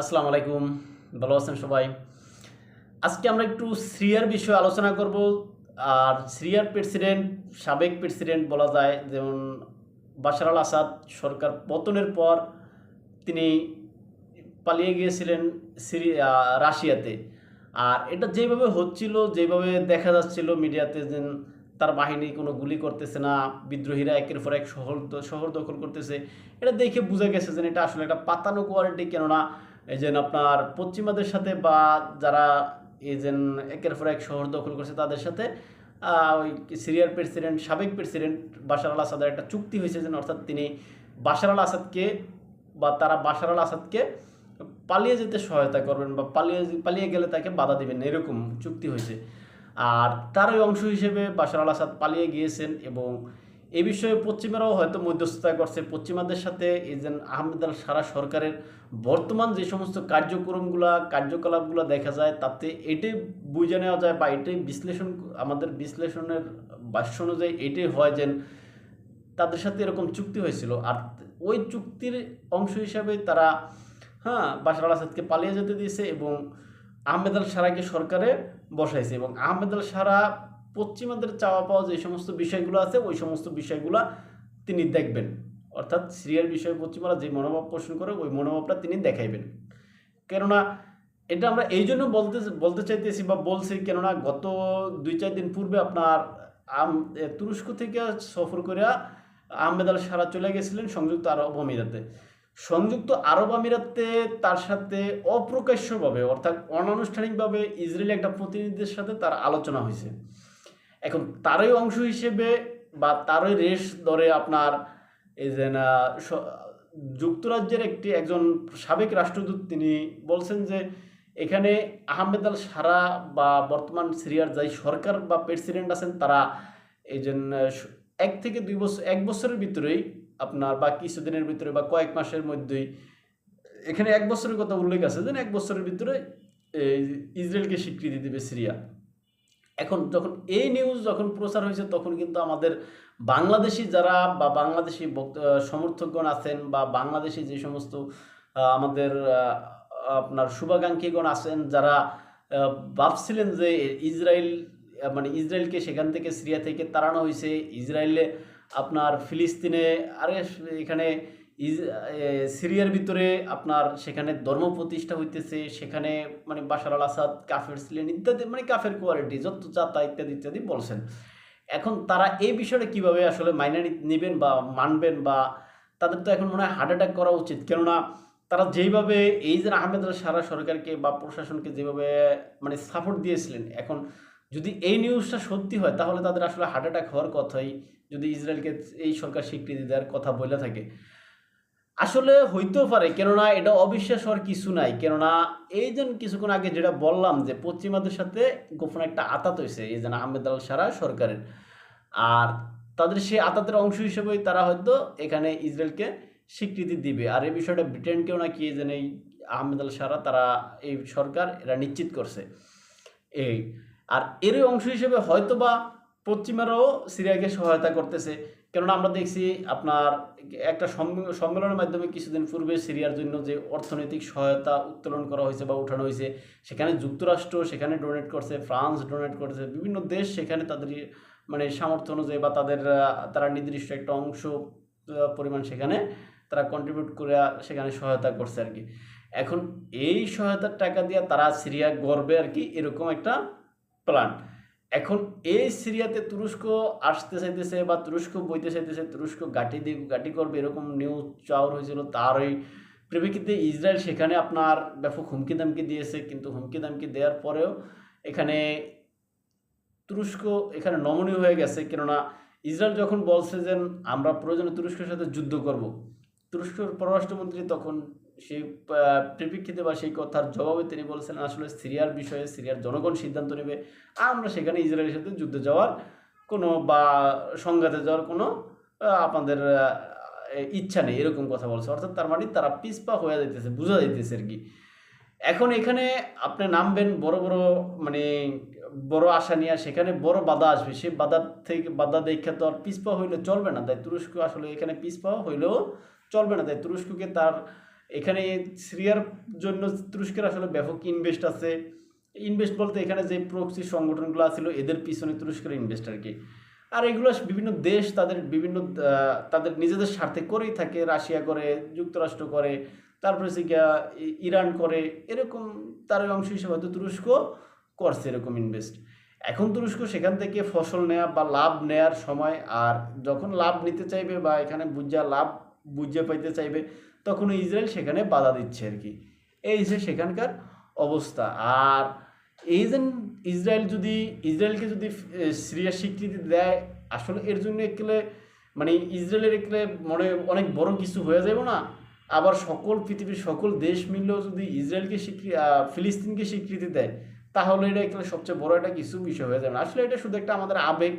আসসালামু আলাইকুম। ভালো আছেন সবাই? আজকে আমরা একটু সিরিয়ার বিষয়ে আলোচনা করব। আর সিরিয়ার প্রেসিডেন্ট, সাবেক প্রেসিডেন্ট বলা যায়, যেমন বাশার আল আসাদ সরকার পতনের পর তিনি পালিয়ে গিয়েছিলেন সিরিয়া রাশিয়াতে। আর এটা যেভাবে হচ্ছিল, যেভাবে দেখা যাচ্ছিল মিডিয়াতে যে তার বাহিনী কোনো গুলি করতেছে না, বিদ্রোহীরা একের পর এক শহর শহর দখল করতেছে, এটা দেখে বোঝা গেছে যে এটা আসলে একটা পাতানো কোয়ালিটি কেননা এই যে আপনার পশ্চিমাদের সাথে বা যারা এই যে একের পর এক শহর দখল করছে, তাদের সাথে ওই সিরিয়ার প্রেসিডেন্ট, সাবেক প্রেসিডেন্ট বাশার আল আসাদের একটা চুক্তি হয়েছে যে, অর্থাৎ তিনি বাশার আল আসাদকে বা তারা বাশার আল আসাদকে পালিয়ে যেতে সহায়তা করবেন বা পালিয়ে পালিয়ে গেলে তাকে বাধা দিবেন, এরকম চুক্তি হয়েছে। আর তার ওই অংশ হিসেবে বাশার আল আসাদ পালিয়ে গিয়েছেন এবং এই বিষয়ে পশ্চিমারাও হয়তো মধ্যস্থতা করছে। পশ্চিমাদের সাথে এই আহমেদ আল সারা সরকারের বর্তমান যে সমস্ত কার্যক্রমগুলা, কার্যকলাপগুলো দেখা যায়, তাতে এটাই বুঝে নেওয়া যায় বা এটাই বিশ্লেষণ, আমাদের বিশ্লেষণের ভাষ্য অনুযায়ী এটাই হয় যে তাদের সাথে এরকম চুক্তি হয়েছিল। আর ওই চুক্তির অংশ হিসাবে তারা হ্যাঁ বাশার আল আসাদকে পালিয়ে যেতে দিয়েছে এবং আহমেদ আল সারাকে সরকারে বসাইছে এবং আহমেদ আল সারা পশ্চিমাদের চাওয়া পাওয়া যে সমস্ত বিষয়গুলো আছে, ওই সমস্ত বিষয়গুলো তিনি দেখবেন। অর্থাৎ সিরিয়ার বিষয়ে পশ্চিমারা যে মনোভাব পোষণ করে, ওই মনোভাবটা তিনি দেখাইবেন। কেননা এটা আমরা এই জন্য বলতে বলতে চাইতেছি বা বলছি, কেননা গত দুই চার দিন পূর্বে আপনার আম- তুরস্ক থেকে সফর করে আহমেদ আল সারা চলে গেছিলেন সংযুক্ত আরব আমিরাতে। সংযুক্ত আরব আমিরাতে তার সাথে অপ্রকাশ্যভাবে, অর্থাৎ অনানুষ্ঠানিকভাবে ইসরায়েলি একটা প্রতিনিধির সাথে তার আলোচনা হয়েছে এখন তারই অংশ হিসেবে বা তারই রেশ ধরে আপনার এই যে না যুক্তরাজ্যের একটি একজন সাবেক রাষ্ট্রদূত তিনি বলছেন যে এখানে আহমেদ আল সারা বা বর্তমান সিরিয়ার যাই সরকার বা প্রেসিডেন্ট আছেন, তারা এই যে এক থেকে দুই বছর, এক বছরের ভিতরেই আপনার বা কিছুদিনের ভিতরে বা কয়েক মাসের মধ্যেই, এখানে এক বছরের কথা উল্লেখ আছে যে এক বছরের ভিতরে ইসরায়েলকে স্বীকৃতি দেবে সিরিয়া। এখন যখন এই নিউজ যখন প্রচার হয়েছে, তখন কিন্তু আমাদের বাংলাদেশি যারা বা বাংলাদেশি সমর্থকগণ আছেন বা বাংলাদেশি যে সমস্ত আমাদের আপনার শুভাকাঙ্ক্ষীগণ আছেন, যারা ভাবছিলেন যে ইসরায়েল মানে ইসরায়েলকে সেখান থেকে সিরিয়া থেকে তাড়ানো হয়েছে, ইসরায়েলে আপনার ফিলিস্তিনে, আরে এখানে সিরিয়ার ভিতরে আপনার সেখানে ধর্ম প্রতিষ্ঠা হইতেছে, সেখানে মানে বাশার আল আসাদ, কাফের ছিলেন ইত্যাদি মানে কাফের কোয়ালিটি, যত যাতা ইত্যাদি ইত্যাদি বলছেন। এখন তারা এই বিষয়টা কীভাবে আসলে মাইনে নেবেন বা মানবেন বা তাদের তো এখন মনে হয় হার্ট অ্যাটাক করা উচিত। কেননা তারা যেইভাবে এই যে আহমেদ সারা সরকারকে বা প্রশাসনকে যেভাবে মানে সাপোর্ট দিয়েছিলেন, এখন যদি এই নিউজটা সত্যি হয়, তাহলে তাদের আসলে হার্ট অ্যাটাক হওয়ার কথাই যদি ইসরায়েলকে এই সরকার স্বীকৃতি দেওয়ার কথা বলে থাকে। আসলে হইতেও পারে, কেননা এটা অবিশ্বাস হওয়ার কিছু নাই। কেননা এই যে কিছুক্ষণ আগে যেটা বললাম যে পশ্চিমাদের সাথে গোপন একটা আতাত হয়েছে, এই যেন আহমেদ আল সারা সরকারের। আর তাদের সেই আতাতের অংশ হিসেবেই তারা হয়তো এখানে ইসরায়েলকে স্বীকৃতি দিবে। আর এই বিষয়টা ব্রিটেনকেও নাকি এই যেন এই আহমেদ আল সারা তারা এই সরকার এরা নিশ্চিত করছে। এই, আর এরই অংশ হিসেবে হয়তো বা পশ্চিমারাও সিরিয়াকে সহায়তা করতেছে। কেননা আমরা দেখছি আপনার একটা সম্মেলনের মাধ্যমে কিছুদিন পূর্বে সিরিয়ার জন্য যে অর্থনৈতিক সহায়তা উত্তোলন করা হয়েছে বা উঠানো হয়েছে, সেখানে যুক্তরাষ্ট্র সেখানে ডোনেট করছে, ফ্রান্স ডোনেট করছে, বিভিন্ন দেশ সেখানে তাদের মানে সামর্থ্য অনুযায়ী বা তাদের, তারা নির্দিষ্ট একটা অংশ পরিমাণ সেখানে তারা কন্ট্রিবিউট করে সেখানে সহায়তা করছে আর কি। এখন এই সহায়তার টাকা দিয়ে তারা সিরিয়া গর্বে আর কি, এরকম একটা প্ল্যান এখন এই সিরিয়াতে তুরস্ক আসতে চাইতেছে বা তুরস্ক বইতে চাইতেছে, তুরস্ক গাটি দিয়ে গাটি করবে, এরকম নিউজ চাওয়ার হয়েছিল তার ওই প্রেক্ষিতে ইসরায়েল সেখানে আপনার ব্যাপক হুমকি দামকি দিয়েছে, কিন্তু হুমকি দামকি দেওয়ার পরেও এখানে তুরস্ক এখানে নমনীয় হয়ে গেছে। কেননা ইসরায়েল যখন বলছে যে আমরা প্রয়োজনে তুরস্কের সাথে যুদ্ধ করব, তুরস্কের পররাষ্ট্রমন্ত্রী তখন সেই পরিপ্রেক্ষিতে বা সেই কথার জবাবে তিনি বলছেন, আসলে সিরিয়ার বিষয়ে সিরিয়ার জনগণ সিদ্ধান্ত নেবে। আমরা সেখানে ইসরায়েলের সাথে যুদ্ধে যাওয়ার কোনো বা সংঘাতে যাওয়ার কোনো আপনাদের ইচ্ছা নেই, এরকম কথা বলছে। অর্থাৎ তার মানে তারা পিসপা হয়ে যাইতেছে, বোঝা যাইতেছে আর কি। এখন এখানে আপনি নামবেন, বড় বড় মানে বড় আশা নিয়ে সেখানে বড় বাধা আসবে। সেই বাধা থেকে, বাধা দেখা তো আর পিসপা হইলে চলবে না। তাই তুরস্ক আসলে এখানে পিসপা হইলেও চলবে না। তাই তুরস্ককে তার এখানে সিরিয়ার জন্য তুরস্কের আসলে ব্যাপক ইনভেস্ট আছে। ইনভেস্ট বলতে এখানে যে প্রক্সি সংগঠনগুলো ছিল এদের পিছনে তুরস্কের ইনভেস্ট আর কি। আর এগুলো বিভিন্ন দেশ তাদের বিভিন্ন তাদের নিজেদের স্বার্থে করেই থাকে। রাশিয়া করে, যুক্তরাষ্ট্র করে, তারপরে সে গিয়া ইরান করে। এরকম তার অংশ হিসেবে হয়তো তুরস্ক করছে এরকম ইনভেস্ট এখন তুরস্ক সেখান থেকে ফসল নেওয়া বা লাভ নেয়ার সময়, আর যখন লাভ নিতে চাইবে বা এখানে বুঝা, লাভ বুঝে পাইতে চাইবে তখন ইসরায়েল সেখানে বাধা দিচ্ছে আর কি। এই যে সেখানকার অবস্থা। আর এই যে ইসরায়েল যদি, ইসরায়েলকে যদি সিরিয়ার স্বীকৃতি দেয়, আসলে এর জন্য একলে মানে ইসরায়েলের একলে মনে অনেক বড় কিছু হয়ে যাবে না। আবার সকল পৃথিবীর সকল দেশ মিললেও যদি ইসরায়েলকে স্বীকৃতি ফিলিস্তিনকে স্বীকৃতি দেয়, তাহলে এটা একলে সবচেয়ে বড় একটা কিছু বিষয় হয়ে যাবে না। আসলে এটা শুধু একটা আমাদের আবেগ।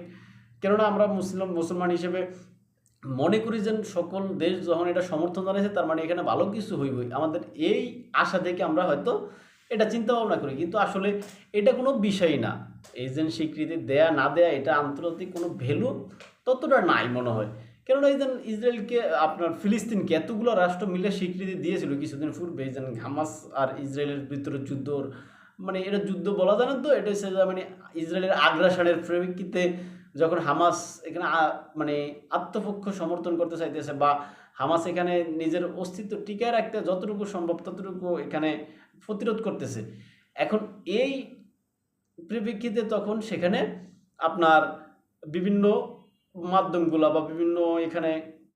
কেননা আমরা মুসলিম, মুসলমান হিসেবে মনে করি যে সকল দেশ যখন এটা সমর্থন জানাইছে, তার মানে এখানে ভালো কিছু হইবই। আমাদের এই আশা থেকে আমরা হয়তো এটা চিন্তা ভাবনা করি। কিন্তু আসলে এটা কোনো বিষয় না। এজেন্ট স্বীকৃতি দেয়া, না দেয়া, এটা আন্তর্জাতিক কোনো ভ্যালু ততটা নাই মনে হয়। কেননা এই যে ইসরায়েলকে, আপনার ফিলিস্তিনকে এতগুলো রাষ্ট্র মিলে স্বীকৃতি দিয়েছিল কিছুদিন পূর্বে, এই যে হামাস আর ইসরায়েলের ভিতরে যুদ্ধর মানে এটা যুদ্ধ বলা যায় না তো, এটা হচ্ছে মানে ইসরায়েলের আগ্রাসনের প্রেক্ষিতে যখন হামাস এখানে মানে আত্মপক্ষ সমর্থন করতে চাইতেছে বা হামাস এখানে নিজের অস্তিত্ব টিকায় রাখতে যতটুকু সম্ভব ততটুকু এখানে প্রতিরোধ করতেছে। এখন এই পরিপ্রেক্ষিতে তখন সেখানে আপনার বিভিন্ন মাধ্যমগুলো বা বিভিন্ন এখানে